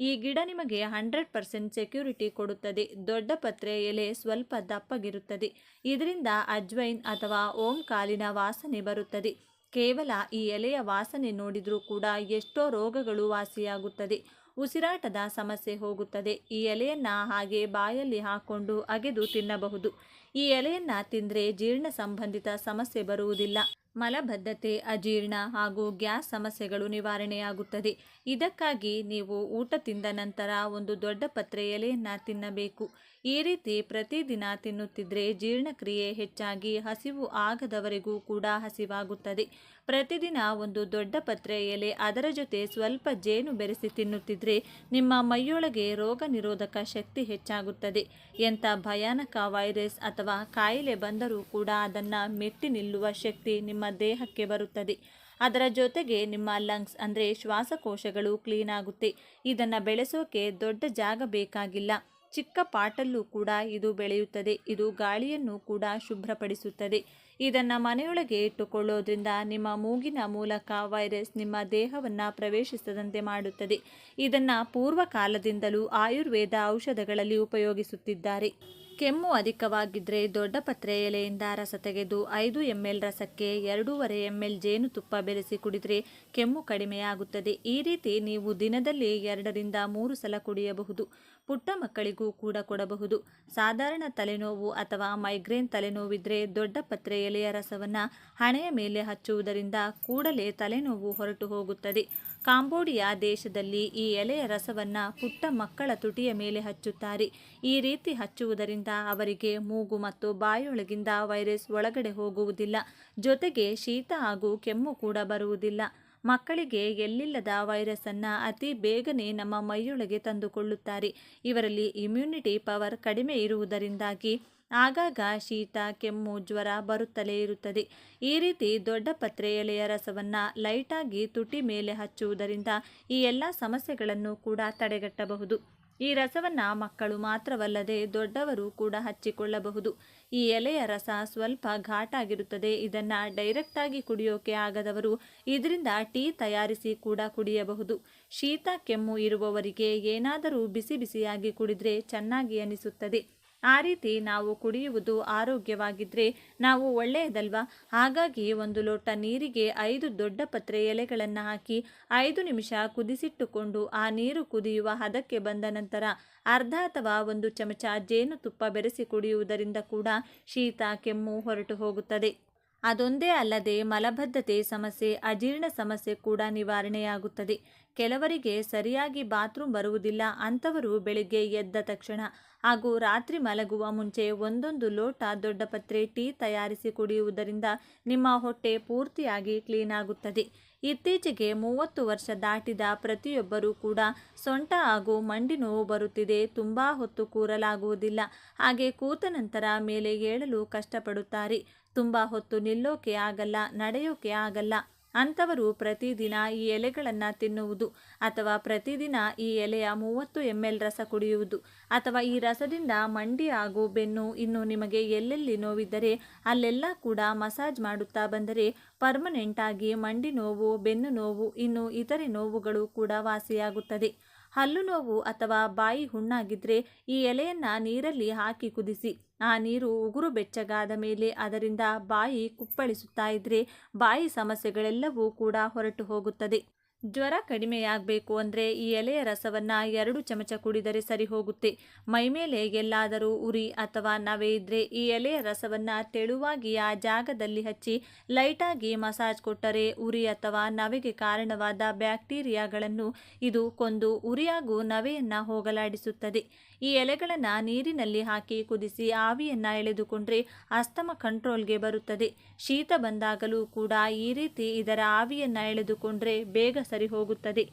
ಈ ಗಿಡ ನಿಮಗೆ ಹಂಡ್ರೆಡ್ ಪರ್ಸೆಂಟ್ ಸೆಕ್ಯೂರಿಟಿ ಕೊಡುತ್ತದೆ. ದೊಡ್ಡ ಪತ್ರೆ, ಎಲೆ ಸ್ವಲ್ಪ ದಪ್ಪಗಿರುತ್ತದೆ. ಇದರಿಂದ ಅಜ್ವೈನ್ ಅಥವಾ ಓಂ ಕಾಲಿನ ವಾಸನೆ ಬರುತ್ತದೆ. ಕೇವಲ ಈ ಎಲೆಯ ವಾಸನೆ ನೋಡಿದರೂ ಕೂಡ ಎಷ್ಟೋ ರೋಗಗಳು ವಾಸಿಯಾಗುತ್ತದೆ. ಉಸಿರಾಟದ ಸಮಸ್ಯೆ ಹೋಗುತ್ತದೆ. ಈ ಎಲೆಯನ್ನು ಹಾಗೆ ಬಾಯಲ್ಲಿ ಹಾಕ್ಕೊಂಡು ಅಗೆದು ತಿನ್ನಬಹುದು. ಈ ಎಲೆಯನ್ನು ತಿಂದರೆ ಜೀರ್ಣ ಸಂಬಂಧಿತ ಸಮಸ್ಯೆ ಬರುವುದಿಲ್ಲ. ಮಲಬದ್ಧತೆ, ಅಜೀರ್ಣ ಹಾಗೂ ಗ್ಯಾಸ್ ಸಮಸ್ಯೆಗಳು ನಿವಾರಣೆಯಾಗುತ್ತದೆ. ಇದಕ್ಕಾಗಿ ನೀವು ಊಟ ತಿಂದ ನಂತರ ಒಂದು ದೊಡ್ಡ ಪತ್ರೆ ಎಲೆಯನ್ನು ತಿನ್ನಬೇಕು. ಈ ರೀತಿ ಪ್ರತಿದಿನ ತಿನ್ನುತ್ತಿದ್ದರೆ ಜೀರ್ಣಕ್ರಿಯೆ ಹೆಚ್ಚಾಗಿ ಹಸಿವು ಆಗದವರೆಗೂ ಕೂಡ ಹಸಿವಾಗುತ್ತದೆ. ಪ್ರತಿದಿನ ಒಂದು ದೊಡ್ಡ ಪತ್ರೆ ಎಲೆ ಅದರ ಜೊತೆ ಸ್ವಲ್ಪ ಜೇನು ಬೆರೆಸಿ ತಿನ್ನುತ್ತಿದ್ರೆ ನಿಮ್ಮ ಮೈಯೊಳಗೆ ರೋಗ ನಿರೋಧಕ ಶಕ್ತಿ ಹೆಚ್ಚಾಗುತ್ತದೆ. ಎಂಥ ಭಯಾನಕ ವೈರಸ್ ಅಥವಾ ಕಾಯಿಲೆ ಬಂದರೂ ಕೂಡ ಅದನ್ನು ಮೆಟ್ಟಿ ನಿಲ್ಲುವ ಶಕ್ತಿ ನಿಮ್ಮ ದೇಹಕ್ಕೆ ಬರುತ್ತದೆ. ಅದರ ಜೊತೆಗೆ ನಿಮ್ಮ ಲಂಗ್ಸ್ ಅಂದರೆ ಶ್ವಾಸಕೋಶಗಳು ಕ್ಲೀನ್ ಆಗುತ್ತೆ. ಇದನ್ನು ಬೆಳೆಸೋಕೆ ದೊಡ್ಡ ಜಾಗ ಬೇಕಾಗಿಲ್ಲ. ಚಿಕ್ಕ ಪಾಟಲ್ಲೂ ಕೂಡ ಇದು ಬೆಳೆಯುತ್ತದೆ. ಇದು ಗಾಳಿಯನ್ನು ಕೂಡ ಶುಭ್ರಪಡಿಸುತ್ತದೆ. ಇದನ್ನು ಮನೆಯೊಳಗೆ ಇಟ್ಟುಕೊಳ್ಳೋದ್ರಿಂದ ನಿಮ್ಮ ಮೂಗಿನ ಮೂಲಕ ವೈರಸ್ ನಿಮ್ಮ ದೇಹವನ್ನು ಪ್ರವೇಶಿಸದಂತೆ ಮಾಡುತ್ತದೆ. ಇದನ್ನು ಪೂರ್ವ ಕಾಲದಿಂದಲೂ ಆಯುರ್ವೇದ ಔಷಧಗಳಲ್ಲಿ ಉಪಯೋಗಿಸುತ್ತಿದ್ದಾರೆ. ಕೆಮ್ಮು ಅಧಿಕವಾಗಿದ್ದರೆ ದೊಡ್ಡ ಪತ್ರೆ ಎಲೆಯಿಂದ ರಸ ತೆಗೆದು ಐದು ಎಂ ಎಲ್ ರಸಕ್ಕೆ ಎರಡೂವರೆ ಎಂ ಎಲ್ ಜೇನುತುಪ್ಪ ಬೆರೆಸಿ ಕುಡಿದರೆ ಕೆಮ್ಮು ಕಡಿಮೆಯಾಗುತ್ತದೆ. ಈ ರೀತಿ ನೀವು ದಿನದಲ್ಲಿ ಎರಡರಿಂದ ಮೂರು ಸಲ ಕುಡಿಯಬಹುದು. ಪುಟ್ಟ ಮಕ್ಕಳಿಗೂ ಕೂಡ ಕೊಡಬಹುದು. ಸಾಧಾರಣ ತಲೆನೋವು ಅಥವಾ ಮೈಗ್ರೇನ್ ತಲೆನೋವಿದ್ರೆ ದೊಡ್ಡ ಪತ್ರೆ ಎಲೆಯ ರಸವನ್ನು ಹಣೆಯ ಮೇಲೆ ಹಚ್ಚುವುದರಿಂದ ಕೂಡಲೇ ತಲೆನೋವು ಹೊರಟು ಹೋಗುತ್ತದೆ. ಕಾಂಬೋಡಿಯಾ ದೇಶದಲ್ಲಿ ಈ ಎಲೆಯ ರಸವನ್ನು ಪುಟ್ಟ ಮಕ್ಕಳ ತುಟಿಯ ಮೇಲೆ ಹಚ್ಚುತ್ತಾರೆ. ಈ ರೀತಿ ಹಚ್ಚುವುದರಿಂದ ಅವರಿಗೆ ಮೂಗು ಮತ್ತು ಬಾಯೊಳಗಿಂದ ವೈರಸ್ ಒಳಗಡೆ ಹೋಗುವುದಿಲ್ಲ. ಜೊತೆಗೆ ಶೀತ ಹಾಗೂ ಕೆಮ್ಮು ಕೂಡ ಬರುವುದಿಲ್ಲ. ಮಕ್ಕಳಿಗೆ ಎಲ್ಲಿಲ್ಲದ ವೈರಸನ್ನು ಅತಿ ಬೇಗನೆ ನಮ್ಮ ಮೈಯೊಳಗೆ ತಂದುಕೊಳ್ಳುತ್ತಾರೆ. ಇವರಲ್ಲಿ ಇಮ್ಯುನಿಟಿ ಪವರ್ ಕಡಿಮೆ ಇರುವುದರಿಂದಾಗಿ ಆಗಾಗ ಶೀತ, ಕೆಮ್ಮು, ಜ್ವರ ಬರುತ್ತಲೇ ಇರುತ್ತದೆ. ಈ ರೀತಿ ದೊಡ್ಡ ಪತ್ರೆ ಎಲೆಯ ರಸವನ್ನು ಲೈಟಾಗಿ ತುಟಿ ಮೇಲೆ ಹಚ್ಚುವುದರಿಂದ ಈ ಎಲ್ಲ ಸಮಸ್ಯೆಗಳನ್ನು ಕೂಡ ತಡೆಗಟ್ಟಬಹುದು. ಈ ರಸವನ್ನು ಮಕ್ಕಳು ಮಾತ್ರವಲ್ಲದೆ ದೊಡ್ಡವರು ಕೂಡ ಹಚ್ಚಿಕೊಳ್ಳಬಹುದು. ಈ ಎಲೆಯ ರಸ ಸ್ವಲ್ಪ ಘಾಟಾಗಿರುತ್ತದೆ ಇದನ್ನು ಡೈರೆಕ್ಟಾಗಿ ಕುಡಿಯೋಕೆ ಆಗದವರು ಇದರಿಂದ ಟೀ ತಯಾರಿಸಿ ಕೂಡ ಕುಡಿಯಬಹುದು. ಶೀತ ಕೆಮ್ಮು ಇರುವವರಿಗೆ ಏನಾದರೂ ಬಿಸಿ ಬಿಸಿಯಾಗಿ ಕುಡಿದ್ರೆ ಚೆನ್ನಾಗಿ ಅನಿಸುತ್ತದೆ. ಆ ರೀತಿ ನಾವು ಕುಡಿಯುವುದು ಆರೋಗ್ಯವಾಗಿದ್ದರೆ ನಾವು ಒಳ್ಳೆಯದಲ್ವಾ? ಹಾಗಾಗಿ ಒಂದು ಲೋಟ ನೀರಿಗೆ ಐದು ದೊಡ್ಡ ಪತ್ರೆ ಎಲೆಗಳನ್ನು ಹಾಕಿ ಐದು ನಿಮಿಷ ಕುದಿಸಿಟ್ಟುಕೊಂಡು ಆ ನೀರು ಕುದಿಯುವ ಹದಕ್ಕೆ ಬಂದ ನಂತರ ಅರ್ಧ ಅಥವಾ ಒಂದು ಚಮಚ ಜೇನುತುಪ್ಪ ಬೆರೆಸಿ ಕುಡಿಯುವುದರಿಂದ ಕೂಡ ಶೀತ, ಕೆಮ್ಮು ಹೊರಟು ಹೋಗುತ್ತದೆ. ಅದೊಂದೇ ಅಲ್ಲದೆ ಮಲಬದ್ಧತೆ ಸಮಸ್ಯೆ, ಅಜೀರ್ಣ ಸಮಸ್ಯೆ ಕೂಡ ನಿವಾರಣೆಯಾಗುತ್ತದೆ. ಕೆಲವರಿಗೆ ಸರಿಯಾಗಿ ಬಾತ್ರೂಮ್ ಬರುವುದಿಲ್ಲ. ಅಂಥವರು ಬೆಳಿಗ್ಗೆ ಎದ್ದ ತಕ್ಷಣ ಹಾಗೂ ರಾತ್ರಿ ಮಲಗುವ ಮುಂಚೆ ಒಂದೊಂದು ಲೋಟ ದೊಡ್ಡ ಪತ್ರೆ, ಟೀ ತಯಾರಿಸಿ ಕುಡಿಯುವುದರಿಂದ ನಿಮ್ಮ ಹೊಟ್ಟೆ ಪೂರ್ತಿಯಾಗಿ ಕ್ಲೀನ್ ಆಗುತ್ತದೆ. ಇತ್ತೀಚೆಗೆ ಮೂವತ್ತು ವರ್ಷ ದಾಟಿದ ಪ್ರತಿಯೊಬ್ಬರೂ ಕೂಡ ಸೊಂಟ ಹಾಗೂ ಮಂಡಿ ನೋವು ಬರುತ್ತಿದೆ. ತುಂಬ ಹೊತ್ತು ಕೂರಲಾಗುವುದಿಲ್ಲ. ಹಾಗೆ ಕೂತ ನಂತರ ಮೇಲೆ ಏಳಲು ಕಷ್ಟಪಡುತ್ತಾರೆ. ತುಂಬ ಹೊತ್ತು ನಿಲ್ಲೋಕೆ ಆಗಲ್ಲ, ನಡೆಯೋಕೆ ಆಗಲ್ಲ. ಅಂಥವರು ಪ್ರತಿದಿನ ಈ ಎಲೆಗಳನ್ನು ತಿನ್ನುವುದು ಅಥವಾ ಪ್ರತಿದಿನ ಈ ಎಲೆಯ ಮೂವತ್ತು ಎಂ ಎಲ್ ರಸ ಕುಡಿಯುವುದು ಅಥವಾ ಈ ರಸದಿಂದ ಮಂಡಿ ಹಾಗೂ ಬೆನ್ನು ಇನ್ನು ನಿಮಗೆ ಎಲ್ಲೆಲ್ಲಿ ನೋವಿದ್ದರೆ ಅಲ್ಲೆಲ್ಲ ಕೂಡ ಮಸಾಜ್ ಮಾಡುತ್ತಾ ಬಂದರೆ ಪರ್ಮನೆಂಟ್ ಆಗಿ ಮಂಡಿ ನೋವು, ಬೆನ್ನು ನೋವು, ಇನ್ನು ಇತರೆ ನೋವುಗಳು ಕೂಡ ವಾಸಿಯಾಗುತ್ತದೆ. ಹಲ್ಲು ನೋವು ಅಥವಾ ಬಾಯಿ ಹುಣ್ಣಾಗಿದ್ದರೆ ಈ ಎಲೆಯನ್ನು ನೀರಲ್ಲಿ ಹಾಕಿ ಕುದಿಸಿ ಆ ನೀರು ಉಗುರು ಬೆಚ್ಚಗಾದ ಮೇಲೆ ಅದರಿಂದ ಬಾಯಿ ಕುಪ್ಪಳಿಸುತ್ತಾ ಇದ್ದರೆ ಬಾಯಿ ಸಮಸ್ಯೆಗಳೆಲ್ಲವೂ ಕೂಡ ಹೊರಟು ಹೋಗುತ್ತದೆ. ಜ್ವರ ಕಡಿಮೆಯಾಗಬೇಕು ಅಂದರೆ ಈ ಎಲೆಯ ರಸವನ್ನು ಎರಡು ಚಮಚ ಕುಡಿದರೆ ಸರಿ ಹೋಗುತ್ತೆ. ಮೈಮೇಲೆ ಎಲ್ಲಾದರೂ ಉರಿ ಅಥವಾ ನವೆ ಇದ್ದರೆ ಈ ಎಲೆಯ ರಸವನ್ನು ತೆಳುವಾಗಿ ಆ ಜಾಗದಲ್ಲಿ ಹಚ್ಚಿ ಲೈಟಾಗಿ ಮಸಾಜ್ ಕೊಟ್ಟರೆ ಉರಿ ಅಥವಾ ನವೆಗೆ ಕಾರಣವಾದ ಬ್ಯಾಕ್ಟೀರಿಯಾಗಳನ್ನು ಇದು ಕೊಂದು ಉರಿಯಾಗೂ ನವೆಯನ್ನು ಹೋಗಲಾಡಿಸುತ್ತದೆ. ಈ ಎಲೆಗಳನ್ನು ನೀರಿನಲ್ಲಿ ಹಾಕಿ ಕುದಿಸಿ ಆವಿಯನ್ನು ಎಳೆದುಕೊಂಡ್ರೆ ಅಸ್ತಮ ಕಂಟ್ರೋಲ್ಗೆ ಬರುತ್ತದೆ. ಶೀತ ಬಂದಾಗಲೂ ಕೂಡ ಈ ರೀತಿ ಇದರ ಆವಿಯನ್ನು ಎಳೆದುಕೊಂಡ್ರೆ ಬೇಗ ಸರಿ ಹೋಗುತ್ತದೆ.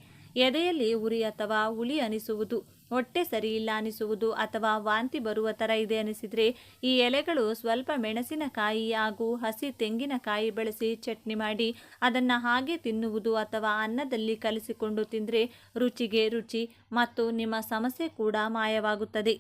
ಎದೆಯಲ್ಲಿ ಉರಿ ಅಥವಾ ಹುಳಿ ಅನಿಸುವುದು, ಹೊಟ್ಟೆ ಸರಿಯಿಲ್ಲ ಅನಿಸುವುದು ಅಥವಾ ವಾಂತಿ ಬರುವ ಥರ ಇದೆ ಅನಿಸಿದರೆ, ಈ ಎಲೆಗಳು ಸ್ವಲ್ಪ ಮೆಣಸಿನಕಾಯಿ ಹಾಗೂ ಹಸಿ ತೆಂಗಿನಕಾಯಿ ಬಳಸಿ ಚಟ್ನಿ ಮಾಡಿ ಅದನ್ನು ಹಾಗೆ ತಿನ್ನುವುದು ಅಥವಾ ಅನ್ನದಲ್ಲಿ ಕಲಿಸಿಕೊಂಡು ತಿಂದರೆ ರುಚಿಗೆ ರುಚಿ ಮತ್ತು ನಿಮ್ಮ ಸಮಸ್ಯೆ ಕೂಡ ಮಾಯವಾಗುತ್ತದೆ.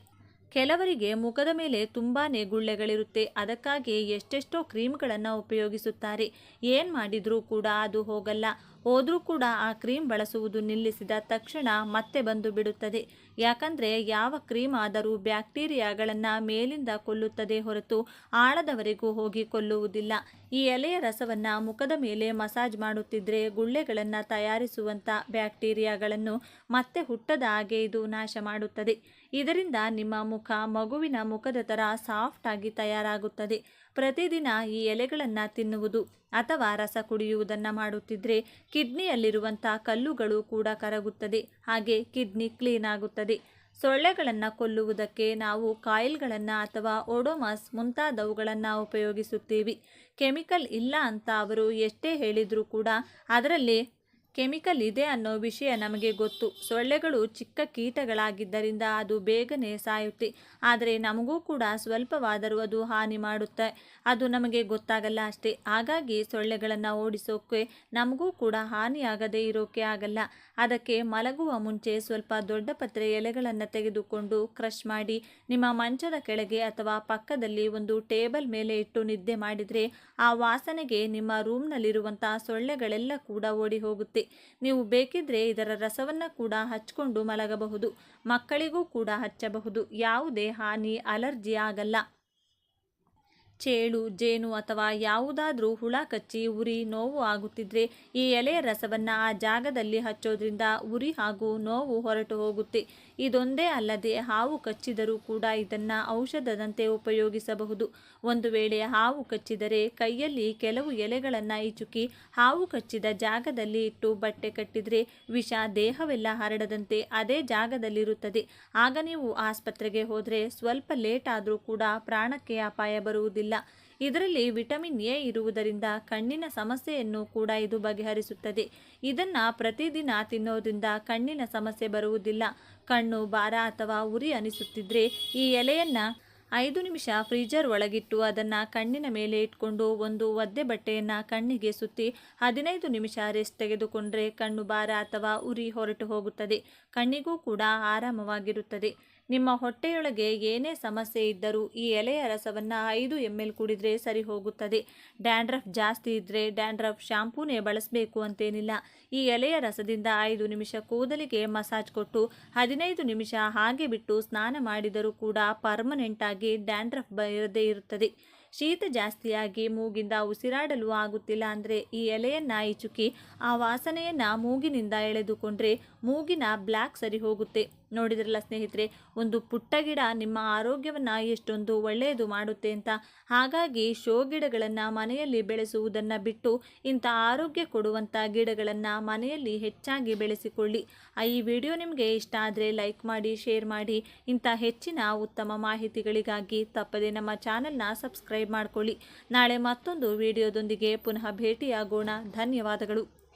ಕೆಲವರಿಗೆ ಮುಖದ ಮೇಲೆ ತುಂಬಾ ಗುಳ್ಳೆಗಳಿರುತ್ತೆ. ಅದಕ್ಕಾಗಿ ಎಷ್ಟೆಷ್ಟೋ ಕ್ರೀಮ್ಗಳನ್ನು ಉಪಯೋಗಿಸುತ್ತಾರೆ. ಏನು ಮಾಡಿದರೂ ಕೂಡ ಅದು ಹೋಗಲ್ಲ. ಹೋದರೂ ಕೂಡ ಆ ಕ್ರೀಮ್ ಬಳಸುವುದು ನಿಲ್ಲಿಸಿದ ತಕ್ಷಣ ಮತ್ತೆ ಬಂದು ಬಿಡುತ್ತದೆ. ಯಾಕಂದರೆ ಯಾವ ಕ್ರೀಮ್ ಆದರೂ ಬ್ಯಾಕ್ಟೀರಿಯಾಗಳನ್ನು ಮೇಲಿಂದ ಕೊಲ್ಲುತ್ತದೆ ಹೊರತು ಆಳದವರೆಗೂ ಹೋಗಿ ಕೊಲ್ಲುವುದಿಲ್ಲ. ಈ ಎಲೆಯ ರಸವನ್ನು ಮುಖದ ಮೇಲೆ ಮಸಾಜ್ ಮಾಡುತ್ತಿದ್ದರೆ ಗುಳ್ಳೆಗಳನ್ನು ತಯಾರಿಸುವಂಥ ಬ್ಯಾಕ್ಟೀರಿಯಾಗಳನ್ನು ಮತ್ತೆ ಹುಟ್ಟದ ಹಾಗೆ ಇದು ನಾಶ ಮಾಡುತ್ತದೆ. ಇದರಿಂದ ನಿಮ್ಮ ಮುಖ ಮಗುವಿನ ಮುಖದ ಥರ ಸಾಫ್ಟ್ ಆಗಿ ತಯಾರಾಗುತ್ತದೆ. ಪ್ರತಿದಿನ ಈ ಎಲೆಗಳನ್ನು ತಿನ್ನುವುದು ಅಥವಾ ರಸ ಕುಡಿಯುವುದನ್ನು ಮಾಡುತ್ತಿದ್ದರೆ ಕಿಡ್ನಿಯಲ್ಲಿರುವಂಥ ಕಲ್ಲುಗಳು ಕೂಡ ಕರಗುತ್ತದೆ. ಹಾಗೆ ಕಿಡ್ನಿ ಕ್ಲೀನ್ ಆಗುತ್ತದೆ. ಸೊಳ್ಳೆಗಳನ್ನು ಕೊಲ್ಲುವುದಕ್ಕೆ ನಾವು ಕಾಯಿಲ್ಗಳನ್ನು ಅಥವಾ ಓಡೋಮಾಸ್ ಮುಂತಾದವುಗಳನ್ನು ಉಪಯೋಗಿಸುತ್ತೀವಿ. ಕೆಮಿಕಲ್ ಇಲ್ಲ ಅಂತ ಅವರು ಎಷ್ಟೇ ಹೇಳಿದರೂ ಕೂಡ ಅದರಲ್ಲಿ ಕೆಮಿಕಲ್ ಇದೆ ಅನ್ನೋ ವಿಷಯ ನಮಗೆ ಗೊತ್ತು. ಸೊಳ್ಳೆಗಳು ಚಿಕ್ಕ ಕೀಟಗಳಾಗಿದ್ದರಿಂದ ಅದು ಬೇಗನೆ ಸಾಯುತ್ತೆ. ಆದರೆ ನಮಗೂ ಕೂಡ ಸ್ವಲ್ಪವಾದರೂ ಅದು ಹಾನಿ ಮಾಡುತ್ತೆ. ಅದು ನಮಗೆ ಗೊತ್ತಾಗಲ್ಲ ಅಷ್ಟೇ. ಹಾಗಾಗಿ ಸೊಳ್ಳೆಗಳನ್ನು ಓಡಿಸೋಕೆ ನಮಗೂ ಕೂಡ ಹಾನಿಯಾಗದೇ ಇರೋಕೆ ಆಗಲ್ಲ. ಅದಕ್ಕೆ ಮಲಗುವ ಮುಂಚೆ ಸ್ವಲ್ಪ ದೊಡ್ಡ ಪತ್ರೆ ಎಲೆಗಳನ್ನು ತೆಗೆದುಕೊಂಡು ಕ್ರಷ್ ಮಾಡಿ, ನಿಮ್ಮ ಮಂಚದ ಕೆಳಗೆ ಅಥವಾ ಪಕ್ಕದಲ್ಲಿ ಒಂದು ಟೇಬಲ್ ಮೇಲೆ ಇಟ್ಟು ನಿದ್ದೆ ಮಾಡಿದರೆ ಆ ವಾಸನೆಗೆ ನಿಮ್ಮ ರೂಮ್ನಲ್ಲಿರುವಂಥ ಸೊಳ್ಳೆಗಳೆಲ್ಲ ಕೂಡ ಓಡಿ ಹೋಗುತ್ತೆ. ನೀವು ಬೇಕಿದ್ರೆ ಇದರ ರಸವನ್ನು ಕೂಡ ಹಚ್ಕೊಂಡು ಮಲಗಬಹುದು. ಮಕ್ಕಳಿಗೂ ಕೂಡ ಹಚ್ಚಬಹುದು. ಯಾವುದೇ ಹಾನಿ ಅಲರ್ಜಿ ಆಗಲ್ಲ. ಚೇಳು, ಜೇನು ಅಥವಾ ಯಾವುದಾದ್ರೂ ಹುಳ ಕಚ್ಚಿ ಉರಿ ನೋವು ಆಗುತ್ತಿದ್ರೆ ಈ ಎಲೆಯ ರಸವನ್ನು ಆ ಜಾಗದಲ್ಲಿ ಹಚ್ಚೋದ್ರಿಂದ ಉರಿ ಹಾಗೂ ನೋವು ಹೊರಟು ಹೋಗುತ್ತೆ. ಇದೊಂದೇ ಅಲ್ಲದೆ ಹಾವು ಕಚ್ಚಿದರೂ ಕೂಡ ಇದನ್ನು ಔಷಧದಂತೆ ಉಪಯೋಗಿಸಬಹುದು. ಒಂದು ವೇಳೆ ಹಾವು ಕಚ್ಚಿದರೆ ಕೈಯಲ್ಲಿ ಕೆಲವು ಎಲೆಗಳನ್ನು ಇಚುಕಿ ಹಾವು ಕಚ್ಚಿದ ಜಾಗದಲ್ಲಿ ಇಟ್ಟು ಬಟ್ಟೆ ಕಟ್ಟಿದರೆ ವಿಷ ದೇಹವೆಲ್ಲ ಹರಡದಂತೆ ಅದೇ ಜಾಗದಲ್ಲಿರುತ್ತದೆ. ಆಗ ನೀವು ಆಸ್ಪತ್ರೆಗೆ ಹೋದರೆ ಸ್ವಲ್ಪ ಲೇಟ್ ಆದರೂ ಕೂಡ ಪ್ರಾಣಕ್ಕೆ ಅಪಾಯ ಬರುವುದಿಲ್ಲ. ಇದರಲ್ಲಿ ವಿಟಮಿನ್ ಎ ಇರುವುದರಿಂದ ಕಣ್ಣಿನ ಸಮಸ್ಯೆಯನ್ನು ಕೂಡ ಇದು ಬಗೆಹರಿಸುತ್ತದೆ. ಇದನ್ನು ಪ್ರತಿದಿನ ತಿನ್ನೋದ್ರಿಂದ ಕಣ್ಣಿನ ಸಮಸ್ಯೆ ಬರುವುದಿಲ್ಲ. ಕಣ್ಣು, ಭಾರ ಅಥವಾ ಉರಿ ಅನಿಸುತ್ತಿದ್ರೆ ಈ ಎಲೆಯನ್ನು ಐದು ನಿಮಿಷ ಫ್ರೀಜರ್ ಒಳಗಿಟ್ಟು ಅದನ್ನು ಕಣ್ಣಿನ ಮೇಲೆ ಇಟ್ಕೊಂಡು ಒಂದು ಒದ್ದೆ ಬಟ್ಟೆಯನ್ನು ಕಣ್ಣಿಗೆ ಸುತ್ತಿ ಹದಿನೈದು ನಿಮಿಷ ರೆಸ್ಟ್ ತೆಗೆದುಕೊಂಡ್ರೆ ಕಣ್ಣು, ಭಾರ ಅಥವಾ ಉರಿ ಹೊರಟು ಹೋಗುತ್ತದೆ. ಕಣ್ಣಿಗೂ ಕೂಡ ಆರಾಮವಾಗಿರುತ್ತದೆ. ನಿಮ್ಮ ಹೊಟ್ಟೆಯೊಳಗೆ ಏನೇ ಸಮಸ್ಯೆ ಇದ್ದರೂ ಈ ಎಲೆಯ ರಸವನ್ನು ಐದು ಎಂ ಎಲ್ ಕುಡಿದ್ರೆ ಸರಿ ಹೋಗುತ್ತದೆ. ಡ್ಯಾಂಡ್ರಫ್ ಜಾಸ್ತಿ ಇದ್ದರೆ ಡ್ಯಾಂಡ್ರಫ್ ಶಾಂಪೂನೇ ಬಳಸಬೇಕು ಅಂತೇನಿಲ್ಲ. ಈ ಎಲೆಯ ರಸದಿಂದ ಐದು ನಿಮಿಷ ಕೂದಲಿಗೆ ಮಸಾಜ್ ಕೊಟ್ಟು ಹದಿನೈದು ನಿಮಿಷ ಹಾಗೆ ಬಿಟ್ಟು ಸ್ನಾನ ಮಾಡಿದರೂ ಕೂಡ ಪರ್ಮನೆಂಟ್ ಆಗಿ ಡ್ಯಾಂಡ್ರಫ್ ಬರದೇ ಇರುತ್ತದೆ. ಶೀತ ಜಾಸ್ತಿಯಾಗಿ ಮೂಗಿಂದ ಉಸಿರಾಡಲು ಆಗುತ್ತಿಲ್ಲ ಅಂದರೆ ಈ ಎಲೆಯನ್ನು ಇಚುಕಿ ಆ ವಾಸನೆಯನ್ನು ಮೂಗಿನಿಂದ ಎಳೆದುಕೊಂಡ್ರೆ ಮೂಗಿನ ಬ್ಲ್ಯಾಕ್ ಸರಿ ಹೋಗುತ್ತೆ. ನೋಡಿದ್ರಲ್ಲ ಸ್ನೇಹಿತರೆ, ಒಂದು ಪುಟ್ಟ ಗಿಡ ನಿಮ್ಮ ಆರೋಗ್ಯವನ್ನು ಎಷ್ಟೊಂದು ಒಳ್ಳೆಯದು ಮಾಡುತ್ತೆ ಅಂತ. ಹಾಗಾಗಿ ಶೋ ಗಿಡಗಳನ್ನು ಮನೆಯಲ್ಲಿ ಬೆಳೆಸುವುದನ್ನು ಬಿಟ್ಟು ಇಂಥ ಆರೋಗ್ಯ ಕೊಡುವಂಥ ಗಿಡಗಳನ್ನು ಮನೆಯಲ್ಲಿ ಹೆಚ್ಚಾಗಿ ಬೆಳೆಸಿಕೊಳ್ಳಿ. ಈ ವಿಡಿಯೋ ನಿಮಗೆ ಇಷ್ಟ ಆದರೆ ಲೈಕ್ ಮಾಡಿ, ಶೇರ್ ಮಾಡಿ. ಇಂಥ ಹೆಚ್ಚಿನ ಉತ್ತಮ ಮಾಹಿತಿಗಳಿಗಾಗಿ ತಪ್ಪದೆ ನಮ್ಮ ಚಾನೆಲ್ನ ಸಬ್ಸ್ಕ್ರೈಬ್ ಮಾಡಿಕೊಳ್ಳಿ. ನಾಳೆ ಮತ್ತೊಂದು ವಿಡಿಯೋದೊಂದಿಗೆ ಪುನಃ ಭೇಟಿಯಾಗೋಣ. ಧನ್ಯವಾದಗಳು.